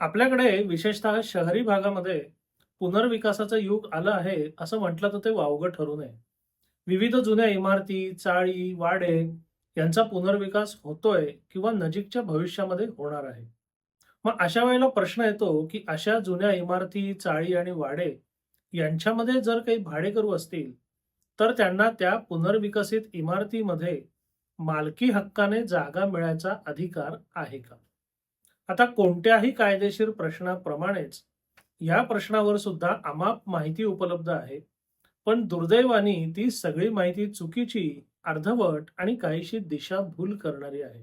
आपल्याकडे विशेषतः शहरी भागामध्ये पुनर्विकासाचं युग आलं आहे असं म्हटलं तर ते वावगं ठरू नये. विविध जुन्या इमारती चाळी वाडे यांचा पुनर्विकास होतोय किंवा नजीकच्या भविष्यामध्ये होणार आहे. मग अशा वेळेला प्रश्न येतो की अशा जुन्या इमारती चाळी आणि वाडे यांच्यामध्ये जर काही भाडेकरू असतील तर त्यांना त्या पुनर्विकसित इमारतीमध्ये मालकी हक्काने जागा मिळायचा अधिकार आहे का? आता कोणत्याही कायदेशीर प्रश्नाप्रमाणेच या प्रश्नावर सुद्धा अमाप माहिती उपलब्ध आहे. पण दुर्दैवाने ती सगळी माहिती चुकीची अर्धवट आणि काहीशी दिशाभूल करणारी आहे.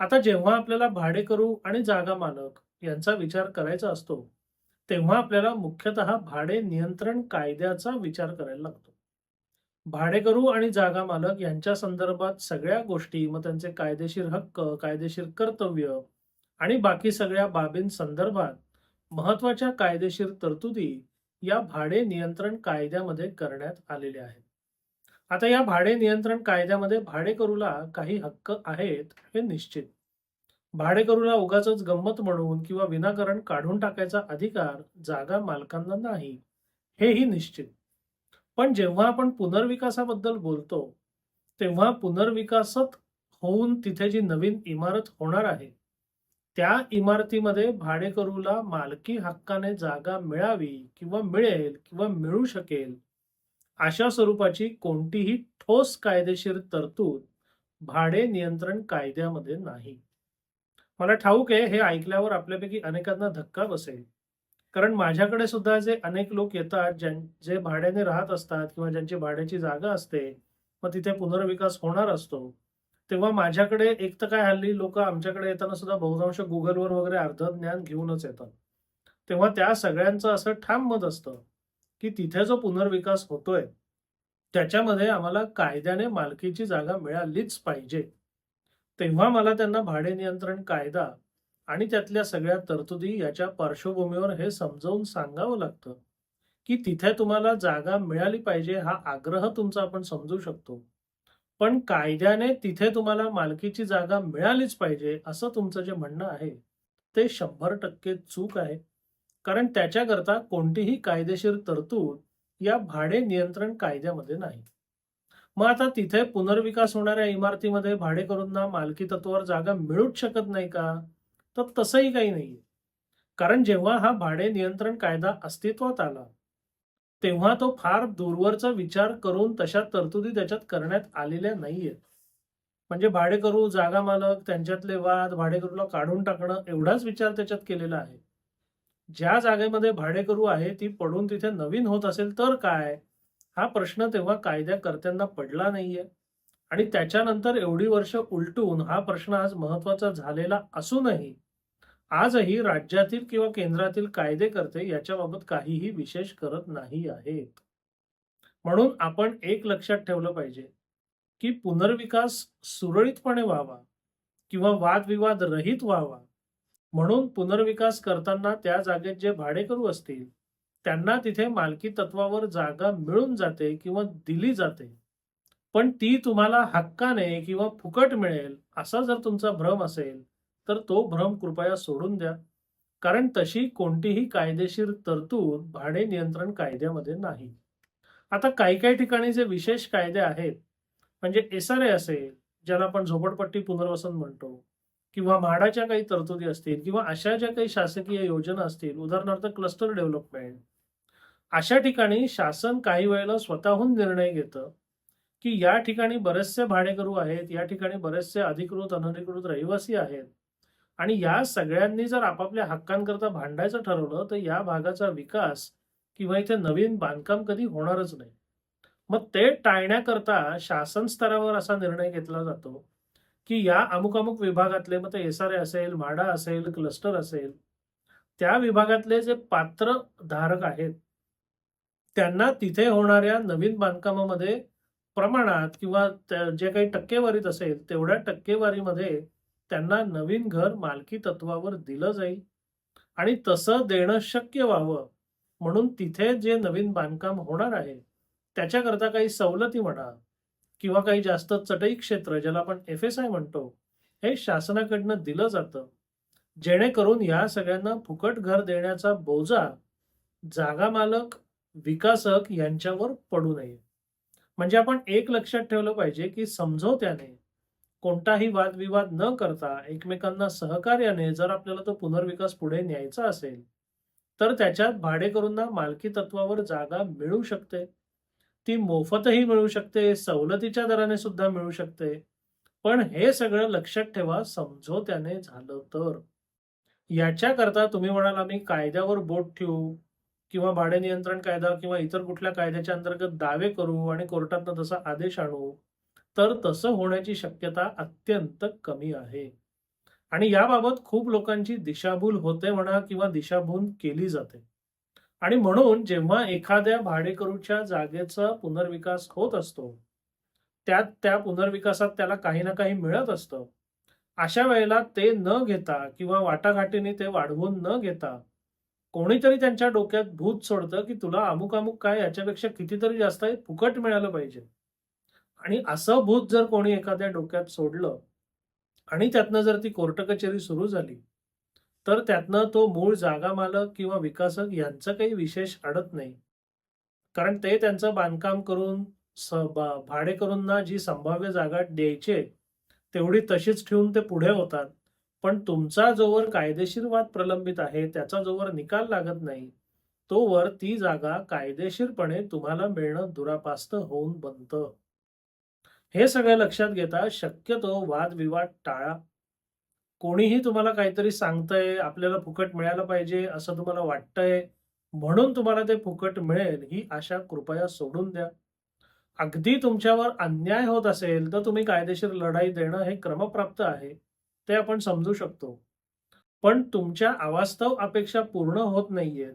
आता जेव्हा आपल्याला भाडेकरू आणि जागा मालक यांचा विचार करायचा असतो तेव्हा आपल्याला मुख्यतः भाडे नियंत्रण कायद्याचा विचार करायला लागतो. भाडेकरू आणि जागा मालक यांच्या संदर्भात सगळ्या गोष्टी मग त्यांचे कायदेशीर हक्क कायदेशीर कर्तव्य आणि बाकी सगळ्या बाबींसंदर्भात महत्त्वाच्या कायदेशीर तरतुदी या भाडे नियंत्रण कायद्यामध्ये करण्यात आलेल्या आहेत. आता या भाडे नियंत्रण कायद्यामध्ये भाडेकरूला काही हक्क आहेत हे निश्चित. भाडेकरूला उगाच गंमत म्हणून किंवा विनाकारण काढून टाकायचा अधिकार जागा मालकांना नाही हेही निश्चित. पण जेव्हा आपण पुनर्विकासाबद्दल बोलतो तेव्हा पुनर्विकासत होऊन तिथे जी नवीन इमारत होणार आहे त्या इमारतीमध्ये भाडेकरूला मालकी हक्काने जागा मिळावी किंवा मिळेल किंवा मिळू शकेल अशा स्वरूपाची कोणतीही ठोस कायदेशीर तरतूद भाडे नियंत्रण कायद्यामध्ये नाही. मला ठाऊक आहे हे ऐकल्यावर आपल्यापैकी अनेकांना धक्का बसेल. कारण माझ्याकडे सुद्धा जे अनेक लोक येतात ज्यां जे भाड्याने राहत असतात किंवा ज्यांची भाड्याची जागा असते मग तिथे पुनर्विकास होणार असतो. तेव्हा माझ्याकडे एक तर काय हल्ली लोक आमच्याकडे येताना सुद्धा बहुतांश गुगलवर वगैरे अर्ध ज्ञान घेऊनच येतात. तेव्हा त्या सगळ्यांचं असं ठाम मत असतं की तिथे जो पुनर्विकास होतोय त्याच्यामध्ये आम्हाला कायद्याने मालकीची जागा मिळालीच पाहिजे. तेव्हा मला त्यांना भाडे नियंत्रण कायदा आणि त्यातल्या सगळ्या तरतुदी याच्या पार्श्वभूमीवर हे समजावून सांगावं लागतं की तिथे तुम्हाला जागा मिळाली पाहिजे हा आग्रह तुमचा आपण समजू शकतो. पण कायद्याने तिथे तुम्हाला मालकीची जागा मिळालीच पाहिजे असं तुमचं जे म्हणणं आहे ते शंभर टक्के चूक आहे. कारण त्याच्याकरता कोणतीही कायदेशीर तरतूद या भाडे नियंत्रण कायद्यामध्ये नाही. मग आता तिथे पुनर्विकास होणाऱ्या इमारतीमध्ये भाडेकरूंना मालकी तत्वावर जागा मिळूच शकत नाही का? तर तसंही काही नाहीये. कारण जेव्हा हा भाडे नियंत्रण कायदा अस्तित्वात आला तेव्हा तो फार दूरवरचा विचार करून तशा तरतुदी त्याच्यात करण्यात आलेल्या नाहीयेत. म्हणजे भाडेकरू जागा मालक त्यांच्यातले वाद भाडेकरूला काढून टाकणं एवढाच विचार त्याच्यात केलेला आहे. ज्या जागेमध्ये भाडेकरू आहे ती पडून तिथे नवीन होत असेल तर काय? हा प्रश्न तेव्हा कायद्याकर्त्यांना पडला नाहीये. आणि त्याच्यानंतर एवढी वर्ष उलटून हा प्रश्न आज महत्त्वाचा झालेला असूनही आजही राज्यातील किंवा केंद्रातील कायदेकर्ते याच्याबाबत काहीही विशेष करत नाही आहेत. म्हणून आपण एक लक्षात ठेवलं पाहिजे की पुनर्विकास सुरळीतपणे व्हावा किंवा वादविवाद रहित व्हावा. म्हणून पुनर्विकास करताना त्या जागेत जे भाडेकरू असतील त्यांना तिथे मालकी तत्वावर जागा मिळून जाते किंवा दिली जाते. पण ती तुम्हाला हक्काने किंवा फुकट मिळेल असा जर तुमचा भ्रम असेल तर तो भ्रम कृपया सोडून द्या. कारण तशी कोणतीही कायदेशीर तरतूद भाडे नियंत्रण कायद्यामध्ये नाही. आता काही काही ठिकाणी जे विशेष कायदे आहेत म्हणजे एस आर ए असेल ज्याला आपण झोपडपट्टी पुनर्वसन म्हणतो किंवा म्हाडाच्या काही तरतुदी असतील किंवा अशा ज्या काही शासकीय योजना असतील उदाहरणार्थ क्लस्टर डेव्हलपमेंट अशा ठिकाणी शासन काही वेळेला स्वतःहून निर्णय घेतं की या ठिकाणी बरेचसे भाडेकरू आहेत या ठिकाणी बरेचसे अधिकृत अनधिकृत रहिवासी आहेत आणि या सगळ्यांनी जर आपापल्या हक्कांकरता भांडायचं ठरवलं तर या भागाचा विकास किंवा इथे नवीन बांधकाम कधी होणारच नाही. मग ते टाळण्याकरता शासन स्तरावर असा निर्णय घेतला जातो की या अमुक अमुक विभागातले मग ते एस आर ए असेल म्हाडा असेल क्लस्टर असेल त्या विभागातले जे पात्र धारक आहेत त्यांना तिथे होणाऱ्या नवीन बांधकामामध्ये प्रमाणात किंवा जे काही टक्केवारीत असेल तेवढ्या टक्केवारीमध्ये त्यांना नवीन घर मालकी तत्वावर दिलं जाईल. आणि तसं देणं शक्य व्हावं. म्हणून तिथे जे नवीन बांधकाम होणार आहे त्याच्याकरता काही सवलती म्हणा किंवा काही जास्त चटई क्षेत्र ज्याला आपण एफ एस आय म्हणतो हे शासनाकडनं दिलं जातं. जेणेकरून या सगळ्यांना फुकट घर देण्याचा बोजा जागा मालक विकासक यांच्यावर पडू नये. म्हणजे आपण एक लक्षात ठेवलं पाहिजे की समझोत्याने कोणताही वादविवाद न करता एकमेकांना सहकार्याने जर आपल्याला तो पुनर्विकास पुढे न्यायचा असेल तर त्याच्यात भाडेकरूंना मालकी तत्वावर जागा मिळू शकते. ती मोफतही मिळू शकते सवलतीच्या दराने सुद्धा मिळू शकते. पण हे सगळं लक्षात ठेवा समझोत्याने झालं तर. याच्याकरता तुम्ही म्हणाल आम्ही कायद्यावर बोट ठेवू किंवा भाडे नियंत्रण कायदा किंवा इतर कुठल्या कायद्याच्या अंतर्गत दावे करू आणि कोर्टातनं तसा आदेश आणू तर तसं होण्याची शक्यता अत्यंत कमी आहे. आणि याबाबत खूप लोकांची दिशाभूल होते म्हणा किंवा दिशाभूल केली जाते. आणि म्हणून जेव्हा एखाद्या भाडेकरूच्या जागेचा पुनर्विकास होत असतो त्यात त्या पुनर्विकासात त्याला काही ना काही मिळत असतं. अशा वेळेला ते न घेता किंवा वाटाघाटीने ते वाढवून न घेता कोणीतरी त्यांच्या डोक्यात भूत सोडतं की तुला अमुक अमुक काय याच्यापेक्षा कितीतरी जास्त फुकट मिळालं पाहिजे. आणि असं भूत जर कोणी एखाद्या डोक्यात सोडलं आणि त्यातनं जर ती कोर्ट कचेरी सुरू झाली तर त्यातनं तो मूळ जागा मालक किंवा विकासक यांचं काही विशेष अडत नाही. कारण ते त्यांचं बांधकाम करून स भाडेकरूंना जी संभाव्य जागा द्यायचे तेवढी तशीच ठेवून ते पुढे होतात. पण तुमचा जोवर कायदेशीर वाद प्रलंबित आहे त्याचा जोवर निकाल लागत नाही तोवर ती जागा कायदेशीरपणे तुम्हाला मिळणं दुरापास्त होऊन बनतं. हे सगळं लक्षात घेता शक्यतो वादविवाद टाळा. कोणीही तुम्हाला काहीतरी सांगतंय आपल्याला फुकट मिळायला पाहिजे असं तुम्हाला वाटतंय म्हणून तुम्हाला ते फुकट मिळेल ही आशा कृपया सोडून द्या. अगदी तुमच्यावर अन्याय होत असेल तर तुम्ही कायदेशीर लढाई देणं हे क्रमप्राप्त आहे ते आपण समजू शकतो. पण तुमच्या अवास्तव अपेक्षा पूर्ण होत नाहीयेत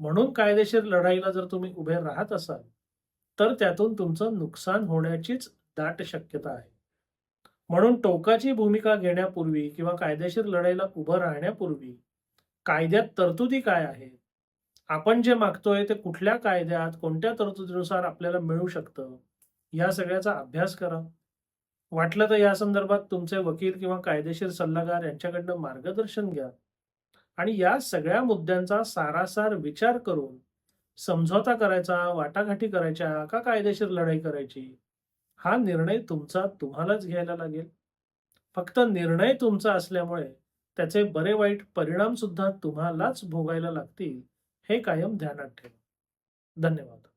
म्हणून कायदेशीर लढाईला जर तुम्ही उभे राहत असाल तर त्यातून तुमचं नुकसान होण्याचीच दाट शक्यता आहे. म्हणून टोकाची भूमिका घेण्यापूर्वी किंवा कायदेशीर लढाईला उभं राहण्यापूर्वी कायद्यात तरतुदी काय आहेत आपण जे मागतोय ते कुठल्या कायद्यात कोणत्या तरतुदीनुसार आपल्याला मिळू शकतं? या सगळ्याचा अभ्यास करा. वाटलं तर या संदर्भात तुमचे वकील किंवा कायदेशीर सल्लागार यांच्याकडनं मार्गदर्शन घ्या आणि या सगळ्या मुद्द्यांचा सारासार विचार करून समझोता करायचा वाटाघाटी करायच्या का कायदेशीर लढाई करायची? हा निर्णय तुमचा तुम्हालाच घ्यायला लागेल. फक्त निर्णय तुमचा असल्यामुळे त्याचे बरे वाईट परिणाम सुद्धा तुम्हालाच भोगायला लागतील हे कायम ध्यानात ठेवा. धन्यवाद.